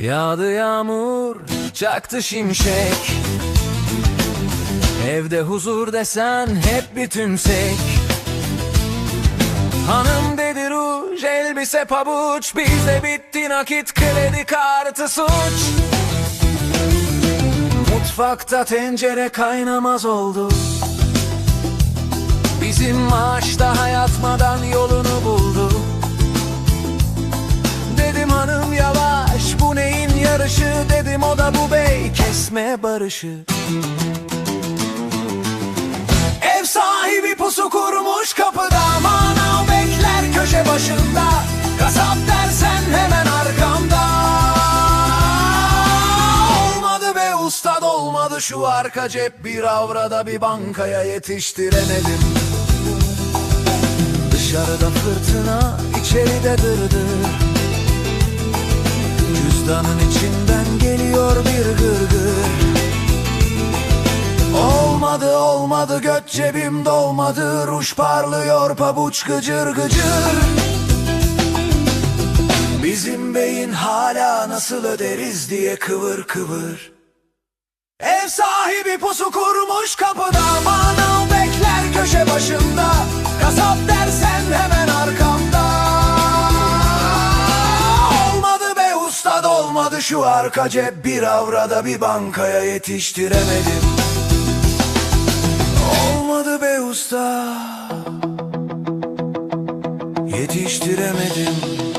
Yağdı yağmur, çaktı şimşek. Evde huzur desen hep bir tümsek. Hanım dedi ruj, elbise pabuç. Bizde bitti nakit, kredi kartı suç. Mutfakta tencere kaynamaz oldu. Bizim maaş daha yatmadan kesme barışı. Ev sahibi pusu kurmuş kapıda. Manav bekler köşe başında. Kasap dersen hemen arkamda. Olmadı be ustad olmadı şu arka cep. Bir avrada bir bankaya yetiştiremedim. Dışarıda fırtına içeride dırdır. Cüzdanın içinden geliyor bir gırgır Olmadı göt cebim dolmadı Ruj parlıyor pabuç gıcır gıcır. Bizim beyin hala nasıl öderiz diye kıvır kıvır. Ev sahibi pusu kurmuş kapıda Manav bekler köşe başında. Kasap dersen hemen arkamda. Olmadı be ustad olmadı şu arka cep. Bir avrada bir bankaya yetiştiremedim usta Yetiştiremedim